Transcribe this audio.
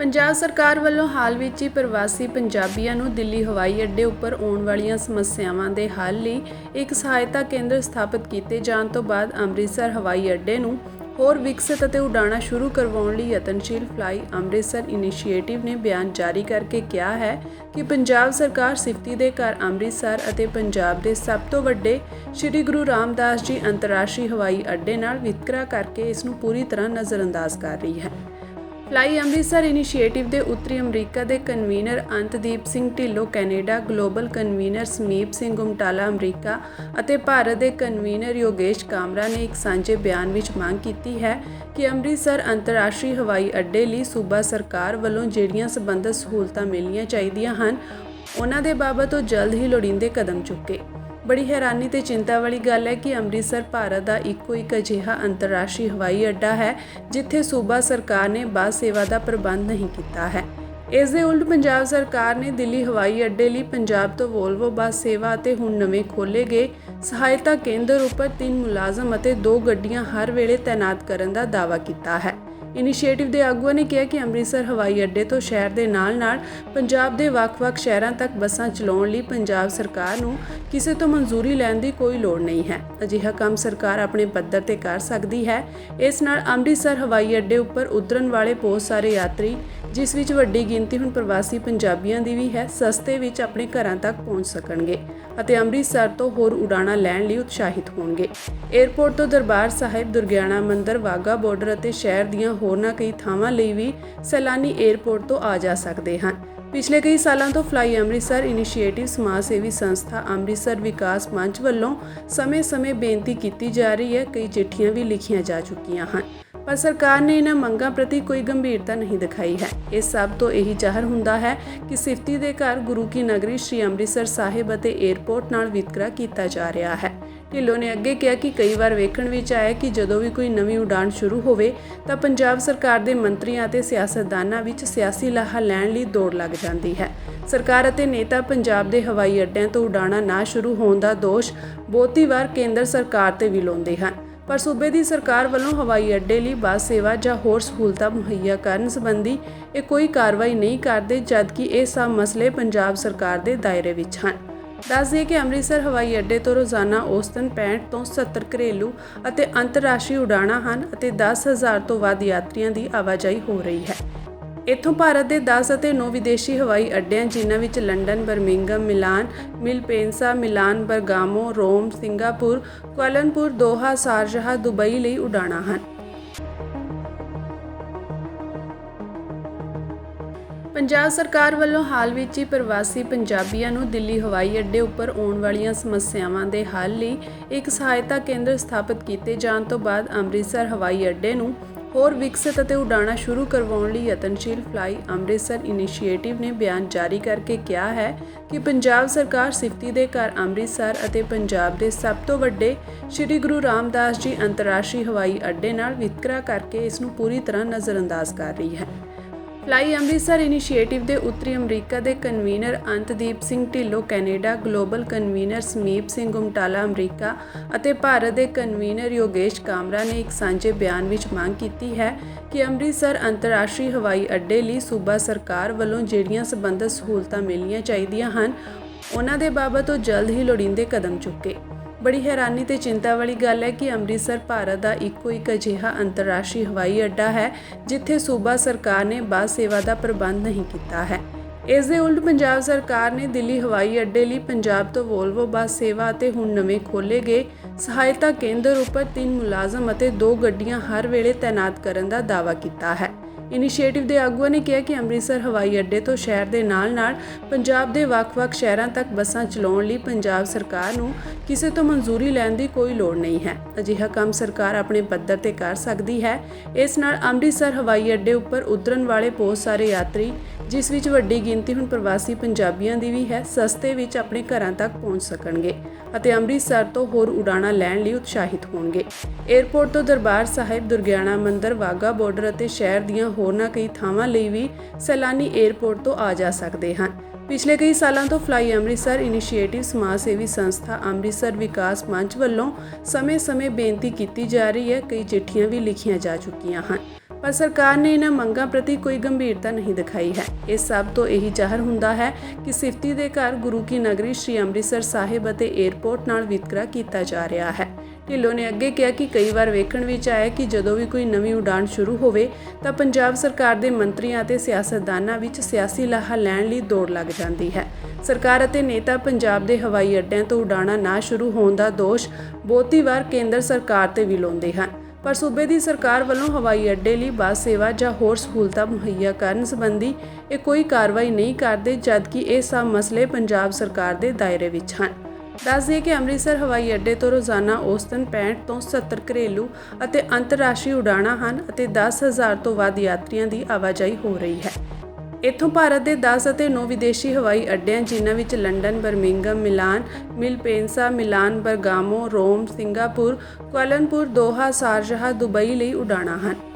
ਪੰਜਾਬ ਸਰਕਾਰ ਵੱਲੋਂ ਹਾਲ ਵਿੱਚ ਹੀ ਪ੍ਰਵਾਸੀ ਪੰਜਾਬੀਆਂ ਨੂੰ ਦਿੱਲੀ ਹਵਾਈ ਅੱਡੇ ਉੱਪਰ ਆਉਣ ਵਾਲੀਆਂ ਸਮੱਸਿਆਵਾਂ ਦੇ ਹੱਲ ਲਈ ਇੱਕ ਸਹਾਇਤਾ ਕੇਂਦਰ ਸਥਾਪਿਤ ਕੀਤੇ ਜਾਣ ਤੋਂ ਬਾਅਦ ਅੰਮ੍ਰਿਤਸਰ ਹਵਾਈ ਅੱਡੇ ਨੂੰ ਹੋਰ ਵਿਕਸਿਤ ਅਤੇ ਉਡਾਣਾ ਸ਼ੁਰੂ ਕਰਵਾਉਣ ਲਈ ਯਤਨਸ਼ੀਲ ਫਲਾਈ ਅੰਮ੍ਰਿਤਸਰ ਇਨੀਸ਼ੀਏਟਿਵ ਨੇ ਬਿਆਨ ਜਾਰੀ ਕਰਕੇ ਕਿਹਾ ਹੈ ਕਿ ਪੰਜਾਬ ਸਰਕਾਰ ਸਿਫਤੀ ਦੇ ਘਰ ਅੰਮ੍ਰਿਤਸਰ ਅਤੇ ਪੰਜਾਬ ਦੇ ਸਭ ਤੋਂ ਵੱਡੇ ਸ੍ਰੀ ਗੁਰੂ ਰਾਮਦਾਸ ਜੀ ਅੰਤਰਰਾਸ਼ਟਰੀ ਹਵਾਈ ਅੱਡੇ ਨਾਲ ਵਿਤਕਰਾ ਕਰਕੇ ਇਸ ਨੂੰ ਪੂਰੀ ਤਰ੍ਹਾਂ ਨਜ਼ਰਅੰਦਾਜ਼ ਕਰ ਰਹੀ ਹੈ। ਫਲਾਈ ਅੰਮ੍ਰਿਤਸਰ ਇਨੀਸ਼ੀਏਟਿਵ ਦੇ ਉੱਤਰੀ ਅਮਰੀਕਾ ਦੇ convener Antdeep Singh Dhillon, Canada global convener Sameep Singh Gumtala America ਅਤੇ ਭਾਰਤ ਦੇ ਕਨਵੀਨਰ ਯੋਗੇਸ਼ ਕਾਮਰਾ ਨੇ ਇੱਕ ਸਾਂਝੇ ਬਿਆਨ ਵਿੱਚ ਮੰਗ ਕੀਤੀ ਹੈ ਕਿ ਅੰਮ੍ਰਿਤਸਰ ਅੰਤਰਰਾਸ਼ਟਰੀ ਹਵਾਈ ਅੱਡੇ ਲਈ ਸੂਬਾ ਸਰਕਾਰ ਵੱਲੋਂ ਜਿਹੜੀਆਂ ਸਬੰਧਤ ਸਹੂਲਤਾਂ ਮਿਲਣੀਆਂ ਚਾਹੀਦੀਆਂ ਹਨ, ਉਹਨਾਂ ਦੇ ਬਾਬਤ ਉਹ ਜਲਦ ਹੀ ਲੋੜੀਂਦੇ ਕਦਮ ਚੁੱਕੇ। ਬੜੀ ਹੈਰਾਨੀ ਤੇ ਚਿੰਤਾ ਵਾਲੀ ਗੱਲ ਹੈ ਕਿ ਅੰਮ੍ਰਿਤਸਰ ਭਾਰਤ ਦਾ ਇੱਕੋ ਇੱਕ ਅਜਿਹਾ ਅੰਤਰਰਾਸ਼ਟਰੀ ਹਵਾਈ ਅੱਡਾ ਹੈ, ਜਿੱਥੇ ਸੂਬਾ ਸਰਕਾਰ ਨੇ ਬੱਸ ਸੇਵਾ ਦਾ ਪ੍ਰਬੰਧ ਨਹੀਂ ਕੀਤਾ ਹੈ। ਇਸ ਦੇ ਉਲਟ ਪੰਜਾਬ ਸਰਕਾਰ ਨੇ ਦਿੱਲੀ ਹਵਾਈ ਅੱਡੇ ਲਈ ਪੰਜਾਬ ਤੋਂ ਵੋਲਵੋ ਬੱਸ ਸੇਵਾ ਅਤੇ ਹੁਣ ਨਵੇਂ ਖੋਲੇ ਗਏ ਸਹਾਇਤਾ ਕੇਂਦਰ ਉੱਪਰ ਤਿੰਨ ਮੁਲਾਜ਼ਮ ਅਤੇ ਦੋ ਗੱਡੀਆਂ ਹਰ ਵੇਲੇ ਤਾਇਨਾਤ ਕਰਨ ਦਾ ਦਾਅਵਾ ਕੀਤਾ ਹੈ। ਇਨੀਸ਼ੀਏਟਿਵ ਦੇ ਆਗੂਆਂ ਨੇ ਕਿਹਾ ਕਿ ਅੰਮ੍ਰਿਤਸਰ, ਹਵਾਈ ਅੱਡੇ ਤੋਂ ਸ਼ਹਿਰ ਦੇ ਨਾਲ-ਨਾਲ ਪੰਜਾਬ ਦੇ ਵੱਖ-ਵੱਖ ਸ਼ਹਿਰਾਂ ਤੱਕ ਬੱਸਾਂ ਚਲਾਉਣ ਲਈ ਪੰਜਾਬ ਸਰਕਾਰ ਨੂੰ ਕਿਸੇ ਤੋਂ ਮਨਜ਼ੂਰੀ ਲੈਣ ਦੀ ਕੋਈ ਲੋੜ ਨਹੀਂ ਹੈ। ਅਜਿਹਾ ਕੰਮ ਸਰਕਾਰ ਆਪਣੇ ਪੱਧਰ ਤੇ ਕਰ ਸਕਦੀ ਹੈ। ਇਸ ਨਾਲ ਅੰਮ੍ਰਿਤਸਰ, ਹਵਾਈ ਅੱਡੇ ਉੱਪਰ ਉਤਰਨ ਵਾਲੇ ਬਹੁਤ ਸਾਰੇ ਯਾਤਰੀ ਜਿਸ ਵਿੱਚ ਵੱਡੀ ਗਿਣਤੀ ਹੁਣ ਪ੍ਰਵਾਸੀ ਪੰਜਾਬੀਆਂ ਦੀ ਵੀ ਹੈ, ਸਸਤੇ ਵਿੱਚ ਆਪਣੇ ਘਰਾਂ ਤੱਕ ਪਹੁੰਚ ਸਕਣਗੇ ਅਤੇ ਅੰਮ੍ਰਿਤਸਰ ਤੋਂ ਹੋਰ ਉਡਾਣਾ ਲੈਣ ਲਈ ਉਤਸ਼ਾਹਿਤ ਹੋਣਗੇ। 에ਅਰਪੋਰਟ ਤੋਂ ਦਰਬਾਰ ਸਾਹਿਬ, ਦੁਰਗਿਆਣਾ ਮੰਦਿਰ ਵਾਗਾ ਬਾਰਡਰ ਅਤੇ ਸ਼ਹਿਰ ਦੀਆਂ ਹੋਰਨਾਂ ਕਈ ਥਾਵਾਂ ਲਈ ਵੀ ਸੈਲਾਨੀ 에ਅਰਪੋਰਟ ਤੋਂ ਆ ਜਾ ਸਕਦੇ ਹਨ। ਪਿਛਲੇ ਕਈ ਸਾਲਾਂ ਤੋਂ ਫਲਾਈ ਅੰਮ੍ਰਿਤਸਰ ਇਨੀਸ਼ੀਏਟਿਵ ਸਮਾਜ ਸੇਵੀ ਸੰਸਥਾ ਅੰਮ੍ਰਿਤਸਰ ਵਿਕਾਸ ਮੰਚ ਵੱਲੋਂ ਸਮੇਂ-ਸਮੇਂ ਬੇਨਤੀ ਕੀਤੀ ਜਾ ਰਹੀ ਹੈ, ਕਈ ਚਿੱਠੀਆਂ ਵੀ ਲਿਖੀਆਂ ਜਾ ਚੁੱਕੀਆਂ ਹਨ। ਪਰ ਸਰਕਾਰ ਨੇ ਇਹਨਾਂ ਮੰਗਾਂ ਪ੍ਰਤੀ ਕੋਈ ਗੰਭੀਰਤਾ ਨਹੀਂ ਦਿਖਾਈ ਹੈ। ਇਹ ਸਭ ਤੋਂ ਇਹੀ ਜ਼ਾਹਰ ਹੁੰਦਾ ਹੈ ਕਿ ਸਿਫਤੀ ਦੇ ਘਰ ਗੁਰੂ ਕੀ ਨਗਰੀ ਸ੍ਰੀ ਅੰਮ੍ਰਿਤਸਰ ਸਾਹਿਬ ਅਤੇ 에ਅਰਪੋਰਟ ਨਾਲ ਵਿਤਕਰਾ ਕੀਤਾ ਜਾ ਰਿਹਾ ਹੈ। ਢਿੱਲੋਂ ਨੇ ਅੱਗੇ ਕਿਹਾ ਕਿ ਕਈ ਵਾਰ ਵੇਖਣ ਵਿੱਚ ਆਇਆ ਕਿ ਜਦੋਂ ਵੀ ਕੋਈ ਨਵੀਂ ਉਡਾਣ ਸ਼ੁਰੂ ਹੋਵੇ ਤਾਂ ਪੰਜਾਬ ਸਰਕਾਰ ਦੇ ਮੰਤਰੀਆਂ ਅਤੇ ਸਿਆਸਤਦਾਨਾਂ ਵਿੱਚ ਸਿਆਸੀ ਲਾਹਾ ਲੈਣ ਲਈ ਦੌੜ ਲੱਗ ਜਾਂਦੀ ਹੈ। ਸਰਕਾਰ ਅਤੇ ਨੇਤਾ ਪੰਜਾਬ ਦੇ ਹਵਾਈ ਅੱਡਿਆਂ ਤੋਂ ਉਡਾਣਾ ਨਾ ਸ਼ੁਰੂ ਹੋਣ ਦਾ ਦੋਸ਼ ਬਹੁਤੀ ਵਾਰ ਕੇਂਦਰ ਸਰਕਾਰ ਤੇ ਵੀ ਲਾਉਂਦੇ ਹਨ। ਪਰ ਸੂਬੇ ਦੀ ਸਰਕਾਰ ਵੱਲੋਂ ਹਵਾਈ ਅੱਡੇ ਲਈ ਬੱਸ ਸੇਵਾ ਜਾਂ ਹੋਰ ਸਹੂਲਤਾਂ ਮੁਹੱਈਆ ਕਰਨ ਸੰਬੰਧੀ ਇਹ ਕੋਈ ਕਾਰਵਾਈ ਨਹੀਂ ਕਰਦੇ, ਜਦਕਿ ਇਹ ਸਭ ਮਸਲੇ ਪੰਜਾਬ ਸਰਕਾਰ ਦੇ ਦਾਇਰੇ ਵਿੱਚ ਹਨ। ਦੱਸ ਦਈਏ ਕਿ ਅੰਮ੍ਰਿਤਸਰ ਹਵਾਈ ਅੱਡੇ ਤੋਂ ਰੋਜ਼ਾਨਾ ਔਸਤਨ 65 ਤੋਂ 70 ਘਰੇਲੂ ਅਤੇ ਅੰਤਰਰਾਸ਼ਟਰੀ ਉਡਾਣਾਂ ਹਨ ਅਤੇ 10000 ਤੋਂ ਵੱਧ ਯਾਤਰੀਆਂ ਦੀ ਆਵਾਜਾਈ ਹੋ ਰਹੀ ਹੈ। ਇੱਥੋਂ ਭਾਰਤ ਦੇ 10 ਅਤੇ 9 ਵਿਦੇਸ਼ੀ ਹਵਾਈ ਅੱਡਿਆਂ ਜਿਨ੍ਹਾਂ ਵਿੱਚ London, Birmingham, Milan, Malpensa, Milan, Bergamo, Rome, Singapore, Kuala Lumpur, Doha, Sharjah, Dubai ਲਈ ਉਡਾਣਾਂ ਹਨ। ਪੰਜਾਬ ਸਰਕਾਰ ਵੱਲੋਂ ਹਾਲ ਵਿੱਚ ਹੀ ਪ੍ਰਵਾਸੀ ਪੰਜਾਬੀਆਂ ਨੂੰ ਦਿੱਲੀ ਹਵਾਈ ਅੱਡੇ ਉੱਪਰ ਆਉਣ ਵਾਲੀਆਂ ਸਮੱਸਿਆਵਾਂ ਦੇ ਹੱਲ ਲਈ ਇੱਕ ਸਹਾਇਤਾ ਕੇਂਦਰ ਸਥਾਪਿਤ ਕੀਤੇ ਜਾਣ ਤੋਂ ਬਾਅਦ ਅੰਮ੍ਰਿਤਸਰ ਹਵਾਈ ਅੱਡੇ ਨੂੰ ਹੋਰ ਵਿਕਸਿਤ ਅਤੇ ਉਡਾਣਾ ਸ਼ੁਰੂ ਕਰਵਾਉਣ ਲਈ ਯਤਨਸ਼ੀਲ ਫਲਾਈ ਅੰਮ੍ਰਿਤਸਰ ਇਨੀਸ਼ੀਏਟਿਵ ਨੇ ਬਿਆਨ ਜਾਰੀ ਕਰਕੇ ਕਿਹਾ ਹੈ ਕਿ ਪੰਜਾਬ ਸਰਕਾਰ ਸਿਫਤੀ ਦੇ ਘਰ ਅੰਮ੍ਰਿਤਸਰ ਅਤੇ ਪੰਜਾਬ ਦੇ ਸਭ ਤੋਂ ਵੱਡੇ ਸ੍ਰੀ ਗੁਰੂ ਰਾਮਦਾਸ ਜੀ ਅੰਤਰਰਾਸ਼ਟਰੀ ਹਵਾਈ ਅੱਡੇ ਨਾਲ ਵਿਤਕਰਾ ਕਰਕੇ ਇਸ ਨੂੰ ਪੂਰੀ ਤਰ੍ਹਾਂ ਨਜ਼ਰਅੰਦਾਜ਼ ਕਰ ਰਹੀ ਹੈ। ਫਲਾਈ ਅੰਮ੍ਰਿਤਸਰ ਇਨੀਸ਼ੀਏਟਿਵ ਦੇ ਉੱਤਰੀ ਅਮਰੀਕਾ ਦੇ convener Antdeep Singh Dhillon, Canada global convener Sameep Singh Gumtala, America ਅਤੇ ਭਾਰਤ ਦੇ ਕਨਵੀਨਰ ਯੋਗੇਸ਼ ਕਾਮਰਾ ਨੇ ਇੱਕ ਸਾਂਝੇ ਬਿਆਨ ਵਿੱਚ ਮੰਗ ਕੀਤੀ ਹੈ ਕਿ ਅੰਮ੍ਰਿਤਸਰ ਅੰਤਰਰਾਸ਼ਟਰੀ ਹਵਾਈ ਅੱਡੇ ਲਈ ਸੂਬਾ ਸਰਕਾਰ ਵੱਲੋਂ ਜਿਹੜੀਆਂ ਸਬੰਧਤ ਸਹੂਲਤਾਂ ਮਿਲਣੀਆਂ ਚਾਹੀਦੀਆਂ ਹਨ, ਉਹਨਾਂ ਦੇ ਬਾਬਤ ਉਹ ਜਲਦ ਹੀ ਲੋੜੀਂਦੇ ਕਦਮ ਚੁੱਕੇ। ਬੜੀ ਹੈਰਾਨੀ ਤੇ ਚਿੰਤਾ ਵਾਲੀ ਗੱਲ ਹੈ ਕਿ ਅੰਮ੍ਰਿਤਸਰ ਭਾਰਤ ਦਾ ਇੱਕੋ ਇੱਕ ਅਜਿਹਾ ਅੰਤਰਰਾਸ਼ਟਰੀ ਹਵਾਈ ਅੱਡਾ ਹੈ, ਜਿੱਥੇ ਸੂਬਾ ਸਰਕਾਰ ਨੇ ਬੱਸ ਸੇਵਾ ਦਾ ਪ੍ਰਬੰਧ ਨਹੀਂ ਕੀਤਾ ਹੈ। ਇਸ ਦੇ ਉਲਟ ਪੰਜਾਬ ਸਰਕਾਰ ਨੇ ਦਿੱਲੀ ਹਵਾਈ ਅੱਡੇ ਲਈ ਪੰਜਾਬ ਤੋਂ ਵੋਲਵੋ ਬੱਸ ਸੇਵਾ ਅਤੇ ਹੁਣ ਨਵੇਂ ਖੋਲੇ ਗਏ ਸਹਾਇਤਾ ਕੇਂਦਰ ਉੱਪਰ ਤਿੰਨ ਮੁਲਾਜ਼ਮ ਅਤੇ ਦੋ ਗੱਡੀਆਂ ਹਰ ਵੇਲੇ ਤਾਇਨਾਤ ਕਰਨ ਦਾ ਦਾਅਵਾ ਕੀਤਾ ਹੈ। ਇਨੀਸ਼ੀਏਟਿਵ ਦੇ ਆਗੂਆਂ ਨੇ ਕਿਹਾ ਕਿ ਅੰਮ੍ਰਿਤਸਰ ਹਵਾਈ ਅੱਡੇ ਤੋਂ ਸ਼ਹਿਰ ਦੇ ਨਾਲ-ਨਾਲ ਪੰਜਾਬ ਦੇ ਵੱਖ-ਵੱਖ ਸ਼ਹਿਰਾਂ ਤੱਕ ਬੱਸਾਂ ਚਲਾਉਣ ਲਈ ਪੰਜਾਬ ਸਰਕਾਰ ਨੂੰ ਕਿਸੇ ਤੋਂ ਮਨਜ਼ੂਰੀ ਲੈਣ ਦੀ ਕੋਈ ਲੋੜ ਨਹੀਂ ਹੈ। ਅਜਿਹਾ ਕੰਮ ਸਰਕਾਰ ਆਪਣੇ ਪੱਧਰ ਤੇ ਕਰ ਸਕਦੀ ਹੈ। ਇਸ ਨਾਲ ਅੰਮ੍ਰਿਤਸਰ ਹਵਾਈ ਅੱਡੇ ਉੱਪਰ ਉਤਰਨ ਵਾਲੇ ਬਹੁਤ ਸਾਰੇ ਯਾਤਰੀ ਜਿਸ ਵਿੱਚ ਵੱਡੀ ਗਿਣਤੀ ਹੁਣ ਪ੍ਰਵਾਸੀ ਪੰਜਾਬੀਆਂ ਦੀ ਵੀ ਹੈ, ਸਸਤੇ ਵਿੱਚ ਆਪਣੇ ਘਰਾਂ ਤੱਕ ਪਹੁੰਚ ਸਕਣਗੇ ਅਤੇ ਅੰਮ੍ਰਿਤਸਰ ਤੋਂ ਹੋਰ ਉਡਾਣਾ ਲੈਣ ਲਈ ਉਤਸ਼ਾਹਿਤ ਹੋਣਗੇ। 에ਅਰਪੋਰਟ ਤੋਂ ਦਰਬਾਰ ਸਾਹਿਬ, ਦੁਰਗਿਆਣਾ ਮੰਦਿਰ ਵਾਗਾ ਬਾਰਡਰ ਅਤੇ ਸ਼ਹਿਰ ਦੀਆਂ ਹੋਰਨਾਂ ਕਈ ਥਾਵਾਂ ਲਈ ਵੀ ਸੈਲਾਨੀ 에ਅਰਪੋਰਟ ਤੋਂ ਆ ਜਾ ਸਕਦੇ ਹਨ। ਪਿਛਲੇ ਕਈ ਸਾਲਾਂ ਤੋਂ ਫਲਾਈ ਅੰਮ੍ਰਿਤਸਰ ਇਨੀਸ਼ੀਏਟਿਵ ਸਮਾਜ ਸੇਵੀ ਸੰਸਥਾ ਅੰਮ੍ਰਿਤਸਰ ਵਿਕਾਸ ਮੰਚ ਵੱਲੋਂ ਸਮੇਂ-ਸਮੇਂ ਬੇਨਤੀ ਕੀਤੀ ਜਾ ਰਹੀ ਹੈ, ਕਈ ਚਿੱਠੀਆਂ ਵੀ ਲਿਖੀਆਂ ਜਾ ਚੁੱਕੀਆਂ ਹਨ। ਪਰ ਸਰਕਾਰ ਨੇ ਇਹਨਾਂ ਮੰਗਾਂ ਪ੍ਰਤੀ ਕੋਈ ਗੰਭੀਰਤਾ ਨਹੀਂ ਦਿਖਾਈ ਹੈ। ਇਹ ਸਭ ਤੋਂ ਇਹੀ ਜ਼ਾਹਰ ਹੁੰਦਾ ਹੈ ਕਿ ਸਿਫਤੀ ਦੇ ਘਰ ਗੁਰੂ ਕੀ ਨਗਰੀ ਸ੍ਰੀ ਅੰਮ੍ਰਿਤਸਰ ਸਾਹਿਬ ਅਤੇ ਏਅਰਪੋਰਟ ਨਾਲ ਵਿਤਕਰਾ ਕੀਤਾ ਜਾ ਰਿਹਾ ਹੈ। ਢਿੱਲੋਂ ਨੇ ਅੱਗੇ ਕਿਹਾ ਕਿ ਕਈ ਵਾਰ ਵੇਖਣ ਵਿੱਚ ਆਇਆ ਕਿ ਜਦੋਂ ਵੀ ਕੋਈ ਨਵੀਂ ਉਡਾਣ ਸ਼ੁਰੂ ਹੋਵੇ ਤਾਂ ਪੰਜਾਬ ਸਰਕਾਰ ਦੇ ਮੰਤਰੀਆਂ ਅਤੇ ਸਿਆਸਤਦਾਨਾਂ ਵਿੱਚ ਸਿਆਸੀ ਲਾਹਾ ਲੈਣ ਲਈ ਦੌੜ ਲੱਗ ਜਾਂਦੀ ਹੈ। ਸਰਕਾਰ ਅਤੇ ਨੇਤਾ ਪੰਜਾਬ ਦੇ ਹਵਾਈ ਅੱਡਿਆਂ ਤੋਂ ਉਡਾਣਾਂ ਨਾ ਸ਼ੁਰੂ ਹੋਣ ਦਾ ਦੋਸ਼ ਬਹੁਤੀ ਵਾਰ ਕੇਂਦਰ ਸਰਕਾਰ ਤੇ ਵੀ ਲਾਉਂਦੇ ਹਨ। ਪਰ ਸੂਬੇ ਦੀ ਸਰਕਾਰ ਵੱਲੋਂ ਹਵਾਈ ਅੱਡੇ ਲਈ ਬੱਸ ਸੇਵਾ ਜਾਂ ਹੋਰ ਸਹੂਲਤਾਂ ਮੁਹੱਈਆ ਕਰਨ ਸੰਬੰਧੀ ਇਹ ਕੋਈ ਕਾਰਵਾਈ ਨਹੀਂ ਕਰਦੇ, ਜਦਕਿ ਇਹ ਸਭ ਮਸਲੇ ਪੰਜਾਬ ਸਰਕਾਰ ਦੇ ਦਾਇਰੇ ਵਿੱਚ ਹਨ। ਦੱਸ ਦਈਏ ਕਿ ਅੰਮ੍ਰਿਤਸਰ ਹਵਾਈ ਅੱਡੇ ਤੋਂ ਰੋਜ਼ਾਨਾ ਔਸਤਨ 65 ਤੋਂ 70 ਘਰੇਲੂ ਅਤੇ ਅੰਤਰਰਾਸ਼ਟਰੀ ਉਡਾਣਾਂ ਹਨ ਅਤੇ 10000 ਤੋਂ ਵੱਧ ਯਾਤਰੀਆਂ ਦੀ ਆਵਾਜਾਈ ਹੋ ਰਹੀ ਹੈ। ਇੱਥੋਂ ਭਾਰਤ ਦੇ 10 ਅਤੇ 9 ਵਿਦੇਸ਼ੀ ਹਵਾਈ ਅੱਡਿਆਂ ਜਿਨ੍ਹਾਂ ਵਿੱਚ London, Birmingham, Milan, Malpensa, Milan, Bergamo, Rome, Singapore, Kuala Lumpur Doha, Sharjah, Dubai ਲਈ ਉਡਾਣਾਂ ਹਨ।